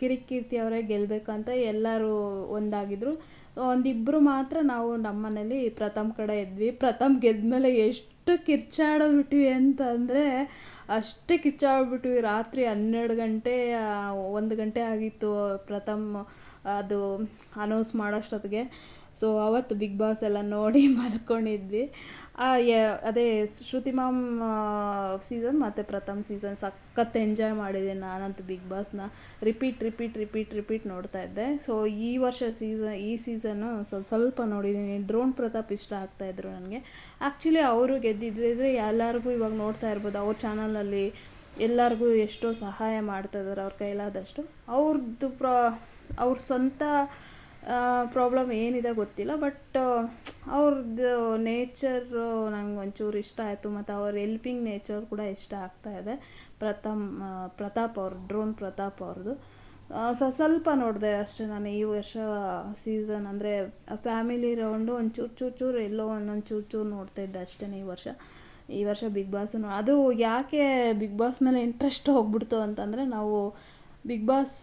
ಕಿರಿಕೀರ್ತಿ ಅವರೇ ಗೆಲ್ಲಬೇಕಂತ ಎಲ್ಲರೂ ಒಂದಾಗಿದ್ರು. ಒಂದಿಬ್ಬರು ಮಾತ್ರ ನಾವು ನಮ್ಮನೇಲಿ ಪ್ರಥಮ್ ಕಡೆ ಇದ್ವಿ. ಪ್ರಥಮ್ ಗೆದ್ಮೇಲೆ ಎಷ್ಟು ಕಿರ್ಚಾಡೋದ್ಬಿಟ್ವಿ ಅಂತಂದರೆ ಅಷ್ಟೇ ಕಿಚ್ಚಾಡ್ಬಿಟ್ವಿ ರಾತ್ರಿ ಹನ್ನೆರಡು ಗಂಟೆ ಒಂದು ಗಂಟೆ ಆಗಿತ್ತು ಪ್ರಥಮ್, ಅದು ಅನೌನ್ಸ್ ಮಾಡೋಷ್ಟೊತ್ತಿಗೆ. ಸೊ ಅವತ್ತು ಬಿಗ್ ಬಾಸ್ ಎಲ್ಲ ನೋಡಿ ಮಲ್ಕೊಂಡಿದ್ವಿ. ಅದೇ, ಶ್ರುತಿ ಮ್ಯಾಮ್ ಸೀಸನ್ ಮತ್ತು ಪ್ರಥಮ್ ಸೀಸನ್ ಸಖತ್ ಎಂಜಾಯ್ ಮಾಡಿದ್ದೀನಿ ನಾನಂತೂ ಬಿಗ್ ಬಾಸ್ನ ರಿಪೀಟ್ ರಿಪೀಟ್ ರಿಪೀಟ್ ರಿಪೀಟ್ ನೋಡ್ತಾ ಇದ್ದೆ. ಸೊ ಈ ವರ್ಷ ಸೀಸನ್ ಈ ಸೀಸನ್ನು ಸ್ವಲ್ಪ ಸ್ವಲ್ಪ ನೋಡಿದ್ದೀನಿ ಡ್ರೋನ್ ಪ್ರತಾಪ್ ಇಷ್ಟ ಆಗ್ತಾಯಿದ್ರು ನನಗೆ. ಆ್ಯಕ್ಚುಲಿ ಅವರು ಗೆದ್ದಿದ್ದಿದ್ರೆ ಎಲ್ಲರಿಗೂ ಇವಾಗ ನೋಡ್ತಾ ಇರ್ಬೋದು. ಅವ್ರ ಚಾನಲಲ್ಲಿ ಎಲ್ಲರಿಗೂ ಎಷ್ಟೋ ಸಹಾಯ ಮಾಡ್ತಾ ಇದ್ದಾರೆ ಅವ್ರ ಕೈಲಾದಷ್ಟು. ಅವ್ರದ್ದು ಪ್ರಾ, ಅವ್ರ ಸ್ವಂತ ಪ್ರಾಬ್ಲಮ್ ಏನಿದೆ ಗೊತ್ತಿಲ್ಲ ಬಟ್ ಅವ್ರದ್ದು ನೇಚರು ನಂಗೆ ಒಂಚೂರು ಇಷ್ಟ ಆಯಿತು, ಮತ್ತು ಅವ್ರ ಎಲ್ಪಿಂಗ್ ನೇಚರ್ ಕೂಡ ಇಷ್ಟ ಆಗ್ತಾ ಇದೆ. ಪ್ರಥಮ್ ಪ್ರತಾಪ್ ಅವ್ರ ಡ್ರೋನ್ ಪ್ರತಾಪ್ ಅವ್ರದ್ದು ಸ, ಸ್ವಲ್ಪ ನೋಡಿದೆ ಅಷ್ಟೇ ನಾನು ಈ ವರ್ಷ ಸೀಸನ್ ಅಂದರೆ ಫ್ಯಾಮಿಲಿ ರೌಂಡು ಒಂದು ಚೂರು ಚೂರು ಚೂರು ಎಲ್ಲೋ ಒಂದೊಂದು ಚೂರು ಚೂರು ನೋಡ್ತಾ ಇದ್ದೆ ಅಷ್ಟೇ ಈ ವರ್ಷ. ಈ ವರ್ಷ ಬಿಗ್ ಬಾಸು ಅದು ಯಾಕೆ ಬಿಗ್ ಬಾಸ್ ಮೇಲೆ ಇಂಟ್ರೆಸ್ಟ್ ಹೋಗ್ಬಿಡ್ತು ಅಂತಂದರೆ ನಾವು ಬಿಗ್ ಬಾಸ್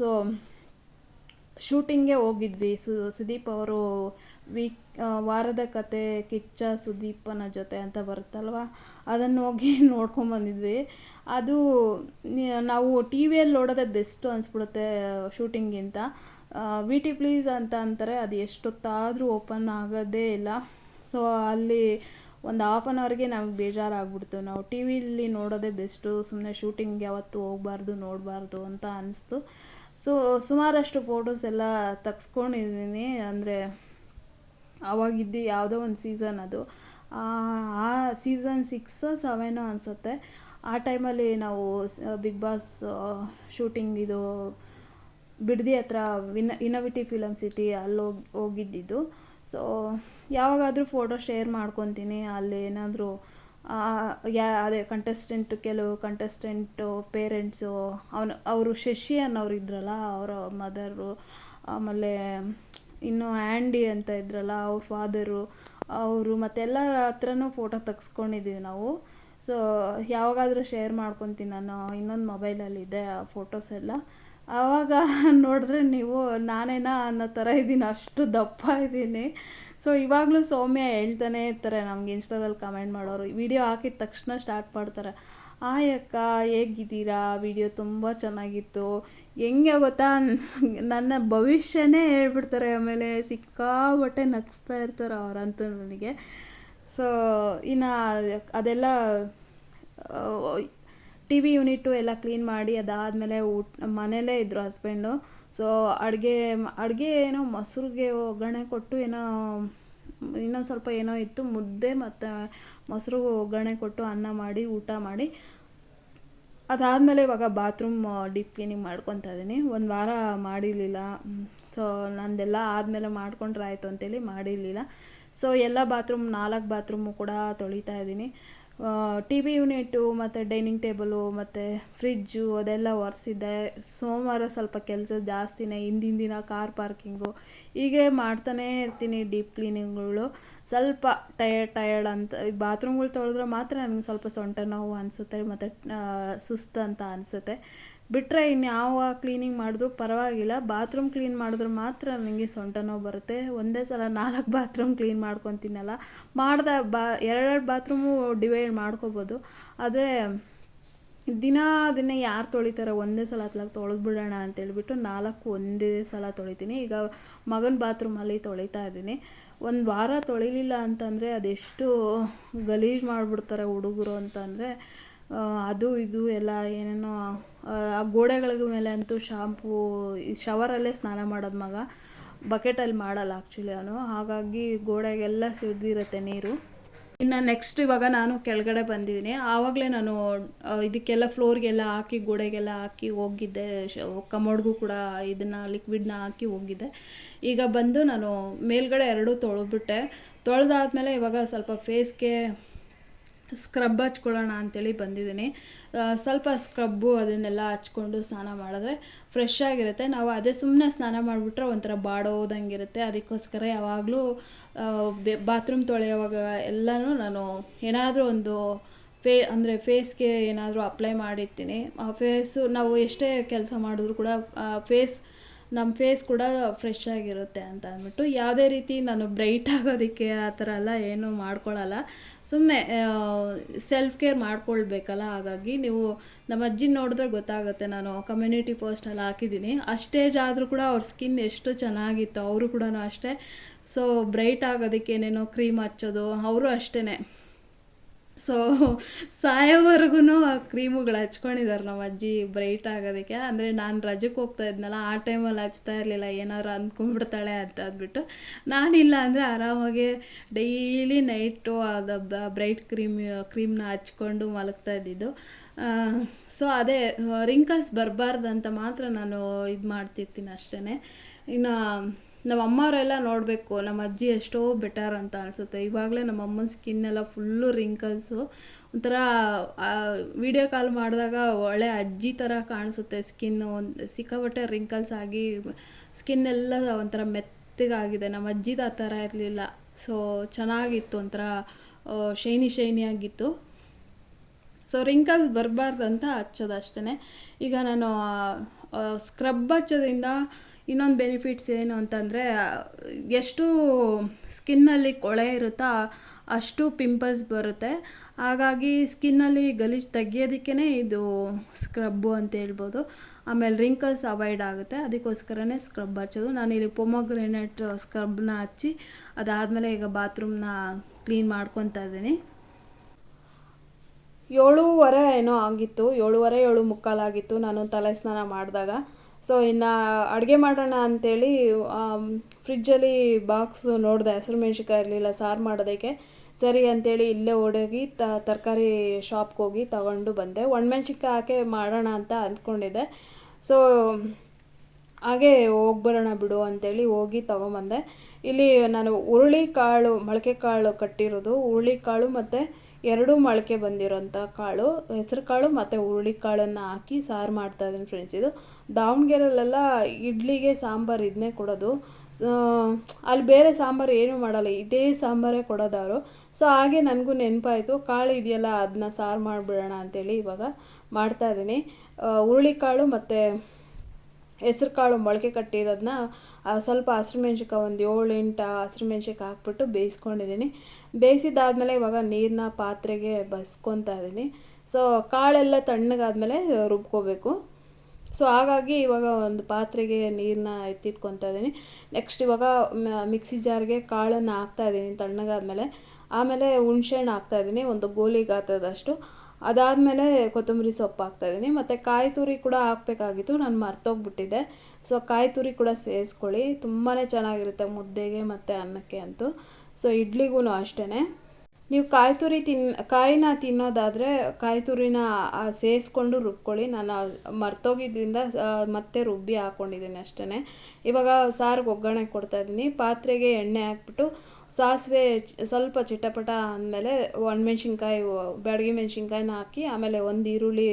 ಶೂಟಿಂಗ್ಗೆ ಹೋಗಿದ್ವಿ. ಸು, ಸುದೀಪ್ ಅವರು ವೀಕ್ ವಾರದ ಕತೆ ಕಿಚ್ಚ ಸುದೀಪನ ಜೊತೆ ಅಂತ ಬರುತ್ತಲ್ವ? ಅದನ್ನು ಹೋಗಿ ನೋಡ್ಕೊಂಬಂದಿದ್ವಿ ಅದು ನಾವು ಟಿ ವಿಯಲ್ಲಿ ನೋಡೋದೇ ಬೆಸ್ಟು ಅನಿಸ್ಬಿಡುತ್ತೆ ಶೂಟಿಂಗಿಂತ. ವಿ ಟಿ ಪ್ಲೀಸ್ ಅಂತ ಅಂತಾರೆ, ಅದು ಎಷ್ಟೊತ್ತಾದರೂ ಓಪನ್ ಆಗೋದೇ ಇಲ್ಲ. ಸೊ, ಅಲ್ಲಿ ಒಂದು ಹಾಫ್ ಆನ್ ಅವರ್ಗೆ ನಮ್ಗೆ ಬೇಜಾರಾಗ್ಬಿಡ್ತು. ನಾವು ಟಿ ವಿಲಿ ನೋಡೋದೇ ಬೆಸ್ಟು ಸುಮ್ಮನೆ ಶೂಟಿಂಗ್ ಯಾವತ್ತೂ ಹೋಗ್ಬಾರ್ದು, ನೋಡಬಾರ್ದು ಅಂತ ಅನಿಸ್ತು. ಸೊ, ಸುಮಾರಷ್ಟು ಫೋಟೋಸ್ ಎಲ್ಲ ತೆಗ್ಸ್ಕೊಂಡಿದ್ದೀನಿ. ಅಂದರೆ, ಅವಾಗಿದ್ದು ಯಾವುದೋ ಒಂದು ಸೀಸನ್ ಅದು. ಆ ಸೀಸನ್ ಸಿಕ್ಸ್ ಸವೆನು ಅನಿಸುತ್ತೆ. ಆ ಟೈಮಲ್ಲಿ ನಾವು ಬಿಗ್ ಬಾಸ್ ಶೂಟಿಂಗ್ ಇದು, ಬಿಡದಿ ಹತ್ರ ವಿನ್ ಇನೋವಿಟಿ ಫಿಲಮ್ ಸಿಟಿ ಅಲ್ಲಿ ಹೋಗಿ, ಹೋಗಿದ್ದಿದ್ದು. ಸೊ ಯಾವಾಗಾದರೂ ಫೋಟೋ ಶೇರ್ ಮಾಡ್ಕೊತೀನಿ. ಅಲ್ಲಿ ಏನಾದರೂ ಯಾ, ಅದೇ ಕಂಟೆಸ್ಟೆಂಟ್ ಕೆಲವು ಕಂಟೆಸ್ಟೆಂಟು ಪೇರೆಂಟ್ಸು ಅವನು, ಅವರು ಶಶಿ ಅನ್ನೋರು ಇದ್ರಲ್ಲ ಅವರ ಮದರು ಆಮೇಲೆ ಇನ್ನು ಆ್ಯಂಡಿ ಅಂತ ಇದ್ರಲ್ಲ, ಅವ್ರ ಫಾದರು ಅವರು ಮತ್ತೆಲ್ಲರ ಹತ್ರನೂ ಫೋಟೋ ತೆಗ್ಸ್ಕೊಂಡಿದ್ದೀವಿ ನಾವು. ಸೊ ಯಾವಾಗಾದರೂ ಶೇರ್ ಮಾಡ್ಕೊತೀನಿ ನಾನು, ಇನ್ನೊಂದು ಮೊಬೈಲಲ್ಲಿದೆ ಆ ಫೋಟೋಸ್ ಎಲ್ಲ. ಆವಾಗ ನೋಡಿದ್ರೆ ನೀವು, ನಾನೇನಾ ಅನ್ನೋ ಥರ ಇದ್ದೀನಿ, ಅಷ್ಟು ದಪ್ಪ ಇದ್ದೀನಿ. ಸೊ ಇವಾಗಲೂ ಸೌಮ್ಯ ಹೇಳ್ತಾನೆ ಇರ್ತಾರೆ, ನಮ್ಗೆ ಇನ್ಸ್ಟಾದಲ್ಲಿ ಕಮೆಂಟ್ ಮಾಡೋರು. ವಿಡಿಯೋ ಹಾಕಿದ ತಕ್ಷಣ ಸ್ಟಾರ್ಟ್ ಮಾಡ್ತಾರೆ. ಆಯ್ ಅಕ್ಕ, ಹೇಗಿದ್ದೀರಾ? ವಿಡಿಯೋ ತುಂಬ ಚೆನ್ನಾಗಿತ್ತು. ಹೆಂಗೆ ಗೊತ್ತಾ? ನನ್ನ ಭವಿಷ್ಯನೇ ಹೇಳ್ಬಿಡ್ತಾರೆ, ಆಮೇಲೆ ಸಿಕ್ಕಾಬಟ್ಟೆ ನಗಿಸ್ತಾ ಇರ್ತಾರೆ ಅವರಂತೂ ನನಗೆ. ಸೊ ಇನ್ನು ಅದೆಲ್ಲ ಟಿ ವಿ ಯೂನಿಟು ಎಲ್ಲ ಕ್ಲೀನ್ ಮಾಡಿ ಅದಾದಮೇಲೆ ಊಟ, ಮನೇಲೇ ಇದ್ದರು ಹಸ್ಬೆಂಡು. ಸೊ ಅಡುಗೆ ಅಡುಗೆ ಏನೋ ಮೊಸರಿಗೆ ಒಗ್ಗರಣೆ ಕೊಟ್ಟು ಏನೋ, ಇನ್ನೊಂದು ಸ್ವಲ್ಪ ಏನೋ ಇತ್ತು, ಮುದ್ದೆ ಮತ್ತು ಮೊಸರು ಒಗ್ಗರಣೆ ಕೊಟ್ಟು ಅನ್ನ ಮಾಡಿ, ಊಟ ಮಾಡಿ. ಅದಾದಮೇಲೆ ಇವಾಗ ಬಾತ್ರೂಮ್ ಡೀಪ್ ಕ್ಲೀನಿಂಗ್ ಮಾಡ್ಕೊತಾ ಇದ್ದೀನಿ ಒಂದು ವಾರ ಮಾಡಿರಲಿಲ್ಲ. ಸೊ ನಂದೆಲ್ಲ ಆದಮೇಲೆ ಮಾಡ್ಕೊಂಡ್ರೆ ಆಯಿತು ಅಂತೇಳಿ ಮಾಡಿರಲಿಲ್ಲ. ಸೊ ಎಲ್ಲ ಬಾತ್ರೂಮ್, ನಾಲ್ಕು ಬಾತ್ರೂಮು ಕೂಡ ತೊಳಿತಾ ಇದ್ದೀನಿ ಟಿ ವಿ ಯೂನಿಟು ಮತ್ತು ಡೈನಿಂಗ್ ಟೇಬಲು ಮತ್ತು ಫ್ರಿಜ್ಜು ಅದೆಲ್ಲ ಒರೆಸಿದ್ದೆ. ಸೋಮವಾರ ಸ್ವಲ್ಪ ಕೆಲಸ ಜಾಸ್ತಿನೇ, ಹಿಂದಿನ ದಿನ ಕಾರ್ ಪಾರ್ಕಿಂಗು ಹೀಗೆ ಮಾಡ್ತಾನೇ ಇರ್ತೀನಿ ಡೀಪ್ ಕ್ಲೀನಿಂಗ್ಗಳು ಸ್ವಲ್ಪ ಟಯರ್ಡ್ ಟಯರ್ಡ್ ಅಂತ, ಈ ಬಾತ್ರೂಮ್ಗಳು ತೊಳೆದ್ರೆ ಮಾತ್ರ ನನಗೆ ಸ್ವಲ್ಪ ಸೊಂಟ ನೋವು ಅನಿಸುತ್ತೆ, ಮತ್ತು ಸುಸ್ತು ಅಂತ ಅನಿಸುತ್ತೆ. ಬಿಟ್ಟರೆ ಇನ್ಯಾವ ಕ್ಲೀನಿಂಗ್ ಮಾಡಿದ್ರು ಪರವಾಗಿಲ್ಲ. ಬಾತ್ರೂಮ್ ಕ್ಲೀನ್ ಮಾಡಿದ್ರೆ ಮಾತ್ರ ನನಗೆ ಸೊಂಟ ನೋವು ಬರುತ್ತೆ. ಒಂದೇ ಸಲ ನಾಲ್ಕು ಬಾತ್ರೂಮ್ ಕ್ಲೀನ್ ಮಾಡ್ಕೊತೀನಲ್ಲ. ಮಾಡ್ದ ಬಾ, ಎರಡೆರಡು ಬಾತ್ರೂಮು ಡಿವೈಡ್ ಮಾಡ್ಕೋಬೋದು. ಆದರೆ ದಿನ ದಿನ ಯಾರು ತೊಳಿತಾರೆ ಒಂದೇ ಸಲ ಅತ್ಲಾಗ ತೊಳೆದು ಬಿಡೋಣ ಅಂತೇಳ್ಬಿಟ್ಟು ನಾಲ್ಕು ಒಂದೇ ಸಲ ತೊಳಿತೀನಿ. ಈಗ ಮಗನ ಬಾತ್ರೂಮಲ್ಲಿ ತೊಳಿತಾ ಇದ್ದೀನಿ. ಒಂದು ವಾರ ತೊಳಿಲಿಲ್ಲ ಅಂತಂದರೆ ಅದೆಷ್ಟು ಗಲೀಜು ಮಾಡಿಬಿಡ್ತಾರೆ ಹುಡುಗರು ಅಂತಂದರೆ ಅದು ಇದು ಎಲ್ಲ ಏನೇನೋ, ಆ ಗೋಡೆಗಳ ಮೇಲೆ ಅಂತೂ ಶಾಂಪೂ ಶವರಲ್ಲೇ ಸ್ನಾನ ಮಾಡೋದು ಮಗ. ಬಕೆಟಲ್ಲಿ ಮಾಡಲ್ಲ ಆ್ಯಕ್ಚುಲಿ ಅವನು. ಹಾಗಾಗಿ ಗೋಡೆಗೆಲ್ಲ ಸಿಡ್ದಿರುತ್ತೆ ನೀರು. ಇನ್ನು ನೆಕ್ಸ್ಟ್ ಇವಾಗ ನಾನು ಕೆಳಗಡೆ ಬಂದಿದ್ದೀನಿ. ಆವಾಗಲೇ ನಾನು ಇದಕ್ಕೆಲ್ಲ ಫ್ಲೋರ್ಗೆಲ್ಲ ಹಾಕಿ, ಗೋಡೆಗೆಲ್ಲ ಹಾಕಿ ಹೋಗಿದ್ದೆ. ಕಮೋಡ್ಗೂ ಕೂಡ ಇದನ್ನು ಲಿಕ್ವಿಡ್ನ ಹಾಕಿ ಹೋಗಿದ್ದೆ. ಈಗ ಬಂದು ನಾನು ಮೇಲ್ಗಡೆ ಎರಡೂ ತೊಳೆದ್ಬಿಟ್ಟೆ ತೊಳೆದಾದ್ಮೇಲೆ ಇವಾಗ ಸ್ವಲ್ಪ ಫೇಸ್ಗೆ ಸ್ಕ್ರಬ್ ಹಚ್ಕೊಳ್ಳೋಣ ಅಂತೇಳಿ ಬಂದಿದ್ದೀನಿ. ಸ್ವಲ್ಪ ಸ್ಕ್ರಬ್ಬು ಅದನ್ನೆಲ್ಲ ಹಚ್ಕೊಂಡು ಸ್ನಾನ ಮಾಡಿದ್ರೆ ಫ್ರೆಶ್ ಆಗಿರುತ್ತೆ. ನಾವು ಅದೇ ಸುಮ್ಮನೆ ಸ್ನಾನ ಮಾಡಿಬಿಟ್ರೆ ಒಂಥರ ಬಾಡೋದಂಗಿರುತ್ತೆ. ಅದಕ್ಕೋಸ್ಕರ ಯಾವಾಗಲೂ ಬಾತ್ರೂಮ್ ತೊಳೆಯುವಾಗ ಎಲ್ಲನೂ ನಾನು ಏನಾದರೂ ಒಂದು ಫೇ, ಅಂದರೆ ಫೇಸ್ಗೆ ಏನಾದರೂ ಅಪ್ಲೈ ಮಾಡಿರ್ತೀನಿ. ಆ ಫೇಸು ನಾವು ಎಷ್ಟೇ ಕೆಲಸ ಮಾಡಿದ್ರು ಕೂಡ ಫೇಸ್ ನಮ್ಮ ಫೇಸ್ ಕೂಡ ಫ್ರೆಶ್ ಆಗಿರುತ್ತೆ ಅಂತ ಅಂದ್ಬಿಟ್ಟು, ಯಾವುದೇ ರೀತಿ ನಾನು ಬ್ರೈಟ್ ಆಗೋದಕ್ಕೆ ಆ ಥರ ಎಲ್ಲ ಏನೂ ಮಾಡ್ಕೊಳ್ಳಲ್ಲ. ಸುಮ್ಮನೆ ಸೆಲ್ಫ್ ಕೇರ್ ಮಾಡ್ಕೊಳ್ಬೇಕಲ್ಲ, ಹಾಗಾಗಿ ನೀವು ನಮ್ಮ ಅಜ್ಜಿ ನೋಡಿದ್ರೆ ಗೊತ್ತಾಗುತ್ತೆ. ನಾನು ಕಮ್ಯುನಿಟಿ ಪೋಸ್ಟಲ್ಲಿ ಹಾಕಿದ್ದೀನಿ. ಅಷ್ಟೇಜ್ ಆದರೂ ಕೂಡ ಅವ್ರ ಸ್ಕಿನ್ ಎಷ್ಟು ಚೆನ್ನಾಗಿತ್ತು, ಅವರು ಕೂಡ ಅಷ್ಟೇ. ಸೊ ಬ್ರೈಟ್ ಆಗೋದಕ್ಕೆ ಏನೇನೋ ಕ್ರೀಮ್ ಹಚ್ಚೋದು, ಅವರು ಅಷ್ಟೇ ಸೊ ಸಾಯೋವರೆಗೂ ಆ ಕ್ರೀಮುಗಳು ಹಚ್ಕೊಂಡಿದ್ದಾರೆ ನಮ್ಮ ಅಜ್ಜಿ ಬ್ರೈಟ್ ಆಗೋದಕ್ಕೆ. ಅಂದರೆ ನಾನು ರಜಕ್ಕೆ ಹೋಗ್ತಾ ಇದ್ನಲ್ಲ, ಆ ಟೈಮಲ್ಲಿ ಹಚ್ತಾ ಇರಲಿಲ್ಲ, ಏನಾದ್ರು ಅಂದ್ಕೊಂಡ್ಬಿಡ್ತಾಳೆ ಅಂತ ಅಂದ್ಬಿಟ್ಟು. ನಾನಿಲ್ಲ ಅಂದರೆ ಆರಾಮಾಗಿ ಡೈಲಿ ನೈಟು ಅದು ಬ್ರೈಟ್ ಕ್ರೀಮ್, ಕ್ರೀಮ್ನ ಹಚ್ಕೊಂಡು ಮಲಗ್ತಾ ಇದ್ದಿದ್ದು. ಸೊ ಅದೇ, ರಿಂಕಲ್ಸ್ ಬರಬಾರ್ದಂತ ಮಾತ್ರ ನಾನು ಇದು ಮಾಡ್ತಿರ್ತೀನಿ ಅಷ್ಟೇ ಇನ್ನು ನಮ್ಮ ಅಮ್ಮವರೆಲ್ಲ ನೋಡಬೇಕು ನಮ್ಮ ಅಜ್ಜಿ ಎಷ್ಟೋ ಬೆಟರ್ ಅಂತ ಅನಿಸುತ್ತೆ. ಇವಾಗಲೇ ನಮ್ಮ ಅಮ್ಮನ ಸ್ಕಿನ್ ಎಲ್ಲ ಫುಲ್ಲು ರಿಂಕಲ್ಸು ಒಂಥರ ವಿಡಿಯೋ ಕಾಲ್ ಮಾಡಿದಾಗ ಒಳ್ಳೆ ಅಜ್ಜಿ ಥರ ಕಾಣಿಸುತ್ತೆ ಸ್ಕಿನ್ನು ಒಂದು ಸಿಕ್ಕಾಪಟ್ಟೆ ರಿಂಕಲ್ಸ್ ಆಗಿ ಸ್ಕಿನ್ ಎಲ್ಲ ಒಂಥರ ಮೆತ್ತಗಾಗಿದೆ. ನಮ್ಮ ಅಜ್ಜಿದು ಆ ಥರ ಇರಲಿಲ್ಲ. ಸೊ ಚೆನ್ನಾಗಿತ್ತು ಒಂಥರ ಶೈನಿ ಶೈನಿಯಾಗಿತ್ತು ಸೊ ರಿಂಕಲ್ಸ್ ಬರಬಾರ್ದು ಅಂತ ಹಚ್ಚೋದು ಅಷ್ಟೇ ಈಗ ನಾನು ಸ್ಕ್ರಬ್ ಹಚ್ಚೋದ್ರಿಂದ ಇನ್ನೊಂದು ಬೆನಿಫಿಟ್ಸ್ ಏನು ಅಂತಂದರೆ, ಎಷ್ಟು ಸ್ಕಿನ್ನಲ್ಲಿ ಕೊಳೆ ಇರುತ್ತಾ ಅಷ್ಟು ಪಿಂಪಲ್ಸ್ ಬರುತ್ತೆ. ಹಾಗಾಗಿ ಸ್ಕಿನ್ನಲ್ಲಿ ಗಲೀಜು ತೆಗಿಯೋದಕ್ಕೇ ಇದು ಸ್ಕ್ರಬ್ಬು ಅಂತ ಹೇಳ್ಬೋದು. ಆಮೇಲೆ ರಿಂಕಲ್ಸ್ ಅವಾಯ್ಡ್ ಆಗುತ್ತೆ. ಅದಕ್ಕೋಸ್ಕರನೇ ಸ್ಕ್ರಬ್ ಹಚ್ಚೋದು. ನಾನಿಲ್ಲಿ ಪೊಮೊಗ್ರೆನೇಟ್ ಸ್ಕ್ರಬ್ನ ಹಚ್ಚಿ, ಅದಾದಮೇಲೆ ಈಗ ಬಾತ್ರೂಮ್ನ ಕ್ಲೀನ್ ಮಾಡ್ಕೊತಾ ಇದ್ದೀನಿ. ಏಳೂವರೆ ಏನೋ ಆಗಿತ್ತು. ಏಳುವರೆ ಏಳು ಮುಕ್ಕಾಲಾಗಿತ್ತು ನಾನು ತಲೆ ಸ್ನಾನ ಮಾಡಿದಾಗ. ಸೊ ಇನ್ನು ಅಡುಗೆ ಮಾಡೋಣ ಅಂಥೇಳಿ ಫ್ರಿಜ್ಜಲ್ಲಿ ಬಾಕ್ಸ್ ನೋಡಿದೆ, ಹಸಿರು ಮೆಣ್ಸಿಕಾಯಿ ಇರಲಿಲ್ಲ, ಸಾರು ಮಾಡೋದಕ್ಕೆ. ಸರಿ ಅಂತೇಳಿ ಇಲ್ಲೇ ಓಡೋಗಿ ತರಕಾರಿ ಶಾಪ್ಗೆ ಹೋಗಿ ತಗೊಂಡು ಬಂದೆ. ಒಣಮೆಣ್ಸಿನ್ಕಾಯಿ ಹಾಕಿ ಮಾಡೋಣ ಅಂತ ಅಂದ್ಕೊಂಡಿದ್ದೆ. ಸೊ ಹಾಗೆ ಹೋಗ್ಬರೋಣ ಬಿಡು ಅಂತೇಳಿ ಹೋಗಿ ತೊಗೊಂಬಂದೆ. ಇಲ್ಲಿ ನಾನು ಹುರುಳಿ ಕಾಳು, ಮೊಳಕೆ ಕಾಳು ಕಟ್ಟಿರೋದು. ಹುರುಳಿ ಕಾಳು ಮತ್ತು ಎರಡೂ ಮೊಳಕೆ ಬಂದಿರೋಂಥ ಕಾಳು. ಹೆಸರು ಕಾಳು ಮತ್ತು ಹುರುಳಿ ಕಾಳನ್ನು ಹಾಕಿ ಸಾರು ಮಾಡ್ತಾಯಿದ್ದೀನಿ ಫ್ರೆಂಡ್ಸ್ ಇದು. ದಾವಣಗೆರೆಯಲ್ಲೆಲ್ಲ ಇಡ್ಲಿಗೆ ಸಾಂಬಾರು ಇದನ್ನೇ ಕೊಡೋದು. ಅಲ್ಲಿ ಬೇರೆ ಸಾಂಬಾರು ಏನೂ ಮಾಡಲ್ಲ, ಇದೇ ಸಾಂಬಾರೇ ಕೊಡೋದು ಅವರು. ಸೊ ಹಾಗೆ ನನಗೂ ನೆನಪಾಯಿತು, ಕಾಳು ಇದೆಯಲ್ಲ ಅದನ್ನ ಸಾರು ಮಾಡಿಬಿಡೋಣ ಅಂತೇಳಿ ಇವಾಗ ಮಾಡ್ತಾಯಿದ್ದೀನಿ ಹುರುಳಿಕಾಳು ಮತ್ತು ಹೆಸ್ರು ಕಾಳು ಮೊಳಕೆ ಕಟ್ಟಿರೋದನ್ನ ಸ್ವಲ್ಪ ಹಸಿರು ಮೆಣ್ಸಿನ್ಕಾಯಿ, ಒಂದು ಏಳು ಎಂಟು ಹಸಿರು ಮೆಣ್ಸಿನ್ಕಾಯಿ ಹಾಕ್ಬಿಟ್ಟು ಬೇಯಿಸ್ಕೊಂಡಿದ್ದೀನಿ. ಬೇಯಿಸಿದ್ದಾದಮೇಲೆ ಇವಾಗ ನೀರನ್ನ ಪಾತ್ರೆಗೆ ಬಸ್ಕೊತಾ ಇದ್ದೀನಿ. ಸೊ ಕಾಳೆಲ್ಲ ತಣ್ಣಗಾದಮೇಲೆ ರುಬ್ಕೋಬೇಕು. ಸೊ ಹಾಗಾಗಿ ಇವಾಗ ಒಂದು ಪಾತ್ರೆಗೆ ನೀರನ್ನ ಎತ್ತಿಟ್ಕೊತಾ ಇದ್ದೀನಿ. ನೆಕ್ಸ್ಟ್ ಇವಾಗ ಮಿಕ್ಸಿ ಜಾರ್ಗೆ ಕಾಳನ್ನು ಹಾಕ್ತಾ ಇದ್ದೀನಿ ತಣ್ಣಗಾದ್ಮೇಲೆ. ಆಮೇಲೆ ಹುಣ್ಸೆಹಣ್ಣು ಹಾಕ್ತಾಯಿದ್ದೀನಿ ಒಂದು ಗೋಲಿ ಗಾತ್ರದಷ್ಟು ಅದಾದಮೇಲೆ ಕೊತ್ತಂಬರಿ ಸೊಪ್ಪು ಹಾಕ್ತಾಯಿದ್ದೀನಿ ಮತ್ತು ಕಾಯಿ ತುರಿ ಕೂಡ ಹಾಕಬೇಕಾಗಿತ್ತು, ನಾನು ಮರ್ತೋಗ್ಬಿಟ್ಟಿದ್ದೆ. ಸೊ ಕಾಯಿ ತುರಿ ಕೂಡ ಸೇರಿಸ್ಕೊಳ್ಳಿ. ತುಂಬಾ ಚೆನ್ನಾಗಿರುತ್ತೆ ಮುದ್ದೆಗೆ ಮತ್ತು ಅನ್ನಕ್ಕೆ ಅಂತೂ. ಸೊ ಇಡ್ಲಿಗೂ ಅಷ್ಟೇ ನೀವು ಕಾಯಿ ತುರಿ ತಿನ್, ಕಾಯಿನ ತಿನ್ನೋದಾದರೆ ಕಾಯಿ ತುರಿನ ಸೇರಿಸ್ಕೊಂಡು ರುಬ್ಕೊಳ್ಳಿ. ನಾನು ಮರ್ತೋಗಿದ್ದರಿಂದ ಮತ್ತೆ ರುಬ್ಬಿ ಹಾಕ್ಕೊಂಡಿದ್ದೀನಿ ಅಷ್ಟೇ ಇವಾಗ ಸಾರಿಗೆ ಒಗ್ಗರಣೆ ಕೊಡ್ತಾ ಇದ್ದೀನಿ. ಪಾತ್ರೆಗೆ ಎಣ್ಣೆ ಹಾಕ್ಬಿಟ್ಟು ಸಾಸಿವೆ ಸ್ವಲ್ಪ ಚಿಟಪಟ ಅಂದಮೇಲೆ ಒಣಮೆಣ್ಸಿನ್ಕಾಯಿ ಬ್ಯಾಡಗಿ ಮೆಣಸಿನ್ಕಾಯಿನ ಹಾಕಿ, ಆಮೇಲೆ ಒಂದು ಈರುಳ್ಳಿ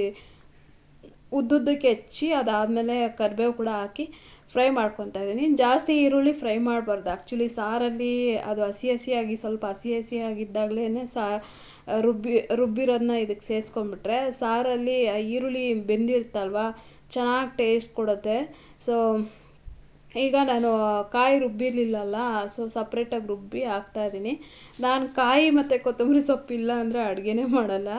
ಉದ್ದುದ್ದಕ್ಕೆ ಹೆಚ್ಚಿ, ಅದಾದಮೇಲೆ ಕರಿಬೇವು ಕೂಡ ಹಾಕಿ ಫ್ರೈ ಮಾಡ್ಕೊತಾ ಇದ್ದೀನಿ. ಜಾಸ್ತಿ ಈರುಳ್ಳಿ ಫ್ರೈ ಮಾಡಬಾರ್ದು. ಆ್ಯಕ್ಚುಲಿ ಸಾರಲ್ಲಿ ಅದು ಹಸಿ ಹಸಿಯಾಗಿ ಸ್ವಲ್ಪ ಹಸಿ ಹಸಿಯಾಗಿದ್ದಾಗಲೇ ಸಾ ರುಬ್ಬಿ ರುಬ್ಬಿರೋದನ್ನ ಇದಕ್ಕೆ ಸೇರಿಸ್ಕೊಂಡ್ಬಿಟ್ರೆ ಸಾರಲ್ಲಿ ಈರುಳ್ಳಿ ಬೆಂದಿರ್ತಲ್ವ ಚೆನ್ನಾಗಿ ಟೇಸ್ಟ್ ಕೊಡುತ್ತೆ. ಸೊ ಈಗ ನಾನು ಕಾಯಿ ರುಬ್ಬಿರಲಿಲ್ಲಲ್ಲ ಸೊ ಸಪ್ರೇಟಾಗಿ ರುಬ್ಬಿ ಹಾಕ್ತಾಯಿದ್ದೀನಿ ನಾನು ಕಾಯಿ ಮತ್ತು ಕೊತ್ತಂಬರಿ ಸೊಪ್ಪು ಇಲ್ಲ ಅಂದರೆ ಅಡುಗೆನೇ ಮಾಡಲ್ಲ.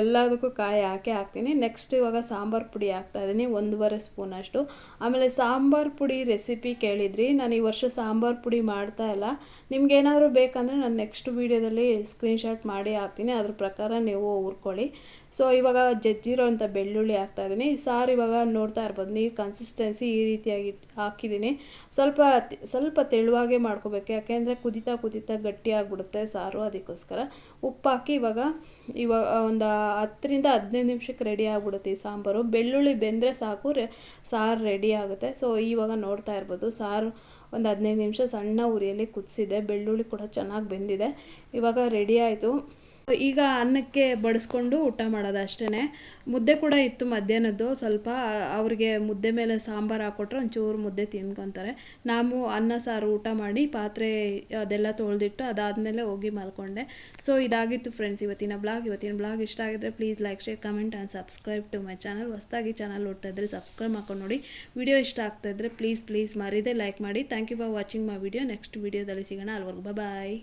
ಎಲ್ಲದಕ್ಕೂ ಕಾಯಿ ಹಾಕೇ ಹಾಕ್ತೀನಿ. ನೆಕ್ಸ್ಟ್ ಇವಾಗ ಸಾಂಬಾರು ಪುಡಿ ಹಾಕ್ತಾಯಿದ್ದೀನಿ ಒಂದೂವರೆ ಸ್ಪೂನ್ ಅಷ್ಟು. ಆಮೇಲೆ ಸಾಂಬಾರು ಪುಡಿ ರೆಸಿಪಿ ಕೇಳಿದ್ರಿ. ನಾನು ಈ ವರ್ಷ ಸಾಂಬಾರು ಪುಡಿ ಮಾಡ್ತಾ ಇಲ್ಲ. ನಿಮ್ಗೇನಾದರೂ ಬೇಕಂದರೆ ನಾನು ನೆಕ್ಸ್ಟ್ ವೀಡಿಯೋದಲ್ಲಿ ಸ್ಕ್ರೀನ್ಶಾಟ್ ಮಾಡಿ ಹಾಕ್ತೀನಿ. ಅದ್ರ ಪ್ರಕಾರ ನೀವು ಹುರ್ಕೊಳ್ಳಿ ಸೊ ಇವಾಗ ಜಜ್ಜಿರೋ ಅಂಥ ಬೆಳ್ಳುಳ್ಳಿ ಹಾಕ್ತಾ ಇದ್ದೀನಿ. ಸಾರು ಇವಾಗ ನೋಡ್ತಾ ಇರ್ಬೋದು, ನೀರು ಕನ್ಸಿಸ್ಟೆನ್ಸಿ ಈ ರೀತಿಯಾಗಿ ಹಾಕಿದ್ದೀನಿ. ಸ್ವಲ್ಪ ಸ್ವಲ್ಪ ತೆಳುವಾಗೇ ಮಾಡ್ಕೋಬೇಕು. ಯಾಕೆಂದರೆ ಕುದಿತಾ ಕುದಿತಾ ಗಟ್ಟಿಯಾಗ್ಬಿಡುತ್ತೆ ಸಾರು ಅದಕ್ಕೋಸ್ಕರ. ಉಪ್ಪು ಹಾಕಿ ಇವಾಗ ಇವಾಗ ಒಂದು ಹತ್ತರಿಂದ ಹದಿನೈದು ನಿಮಿಷಕ್ಕೆ ರೆಡಿ ಆಗಿಬಿಡುತ್ತೆ ಈ ಸಾಂಬಾರು. ಬೆಳ್ಳುಳ್ಳಿ ಬೆಂದರೆ ಸಾಕು, ರೆ, ಸಾರು ರೆಡಿ ಆಗುತ್ತೆ. ಸೊ ಇವಾಗ ನೋಡ್ತಾ ಇರ್ಬೋದು, ಸಾರು ಒಂದು ಹದಿನೈದು ನಿಮಿಷ ಸಣ್ಣ ಉರಿಯಲ್ಲಿ ಕುದಿಸಿದೆ. ಬೆಳ್ಳುಳ್ಳಿ ಕೂಡ ಚೆನ್ನಾಗಿ ಬೆಂದಿದೆ. ಇವಾಗ ರೆಡಿ ಆಯಿತು. ಈಗ ಅನ್ನಕ್ಕೆ ಬಡಿಸ್ಕೊಂಡು ಊಟ ಮಾಡೋದು ಅಷ್ಟೇ ಮುದ್ದೆ ಕೂಡ ಇತ್ತು ಮಧ್ಯಾಹ್ನದ್ದು. ಸ್ವಲ್ಪ ಅವ್ರಿಗೆ ಮುದ್ದೆ ಮೇಲೆ ಸಾಂಬಾರು ಹಾಕ್ಕೊಟ್ರೆ ಒಂಚೂರು ಮುದ್ದೆ ತಿನ್ಕೊತಾರೆ ನಾವು ಅನ್ನ, ಸಾರು ಊಟ ಮಾಡಿ ಪಾತ್ರೆ ಅದೆಲ್ಲ ತೊಳೆದಿಟ್ಟು ಅದಾದಮೇಲೆ ಹೋಗಿ ಮಲ್ಕೊಂಡೆ. ಸೊ ಇದಾಗಿತ್ತು ಫ್ರೆಂಡ್ಸ್ ಇವತ್ತಿನ ಬ್ಲಾಗ್ ಇವತ್ತಿನ ಬ್ಲಾಗ್ ಇಷ್ಟ ಆಗಿದ್ರೆ please like share comment and subscribe to my channel ಹೊಸದಾಗಿ ಚಾನಲ್ ನೋಡ್ತಾ ಇದ್ರೆ ಸಬ್ಸ್ಕ್ರೈಬ್ ಮಾಡ್ಕೊಂಡು ನೋಡಿ. ವಿಡಿಯೋ ಇಷ್ಟ ಆಗ್ತಾ ಇದ್ರೆ ಪ್ಲೀಸ್ ಪ್ಲೀಸ್ ಮರಿದೇ ಲೈಕ್ ಮಾಡಿ. Thank you for watching my video next ವಿಡಿಯೋದಲ್ಲಿ ಸಿಗೋಣ. ಅಲ್ವರೆಗೂ ಬಾಯ್